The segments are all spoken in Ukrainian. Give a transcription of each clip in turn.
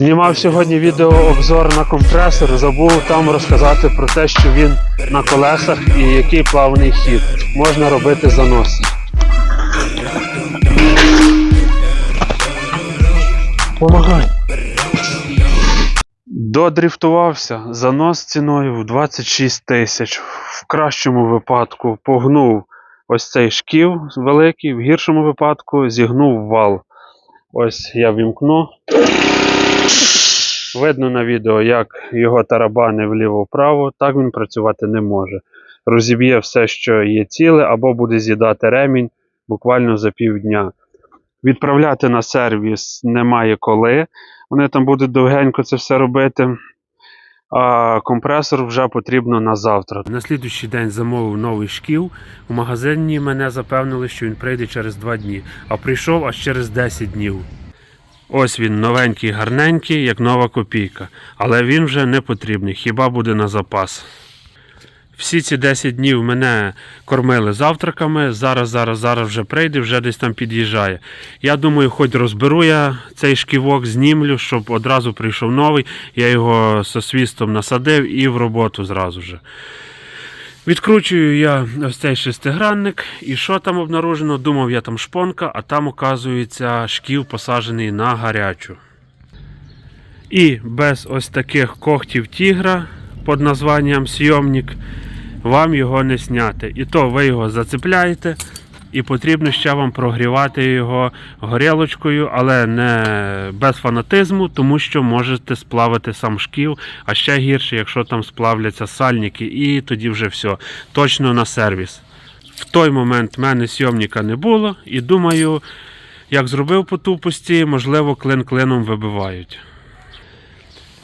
Знімав сьогодні відеообзор на компресор. Забув там розказати про те, що він на колесах і який плавний хід. Можна робити заноси. Помагай. Додріфтувався. Занос ціною в 26 тисяч. В кращому випадку погнув ось цей шків великий, в гіршому випадку зігнув вал. Ось я вімкну. Видно на відео, як його тарабани вліво-вправо, так він працювати не може. Розіб'є все, що є ціле, або буде з'їдати ремінь буквально за півдня. Відправляти на сервіс немає коли. Вони там будуть довгенько це все робити. А компресор вже потрібно на завтра. На слідуючий день замовив новий шків. У магазині мене запевнили, що він прийде через 2 дні, а прийшов аж через 10 днів. Ось він новенький, гарненький, як нова копійка. Але він вже не потрібний, хіба буде на запас. Всі ці 10 днів мене кормили завтраками. Зараз, зараз, зараз вже прийде, вже десь там під'їжджає. Я думаю, хоч розберу я цей шківок, знімлю, щоб одразу прийшов новий. Я його со свістом насадив і в роботу зразу же. Відкручую я ось цей шестигранник, і що там обнаружено? Думав, я там шпонка, а там, оказується, шків посаджений на гарячу. І без ось таких когтів тігра під названням сйомник вам його не зняти. І то ви його зацепляєте, і потрібно ще вам прогрівати його горілочкою, але не без фанатизму, тому що можете сплавити сам шків, а ще гірше, якщо там сплавляться сальники, і тоді вже все. Точно на сервіс. В той момент в мене сйомника не було, і думаю, як зробив по тупості, можливо, клин клином вибивають.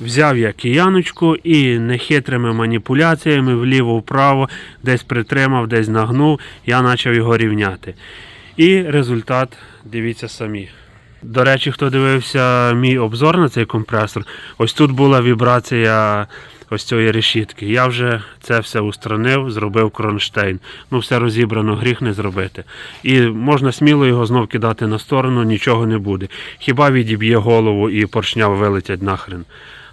Взяв я кияночку і нехитрими маніпуляціями вліво-вправо, десь притримав, десь нагнув, я почав його рівняти. І результат дивіться самі. До речі, хто дивився мій обзор на цей компресор, ось тут була вібрація ось цієї решітки. Я вже це все устранив, зробив кронштейн. Ну, все розібрано, гріх не зробити. І можна сміло його знов кидати на сторону, нічого не буде. Хіба відіб'є голову і поршня вилетять нахрен.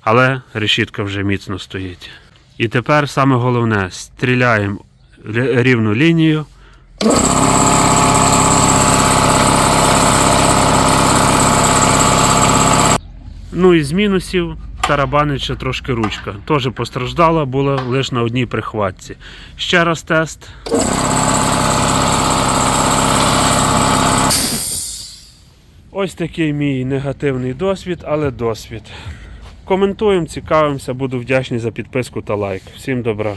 Але решітка вже міцно стоїть. І тепер саме головне стріляємо рі- рівну лінію. Ну і з мінусів тарабанить ще трошки ручка. Теж постраждала, була лише на одній прихватці. Ще раз тест. Ось такий мій негативний досвід, але досвід. Коментуємо, цікавимося, буду вдячний за підписку та лайк. Всім добра.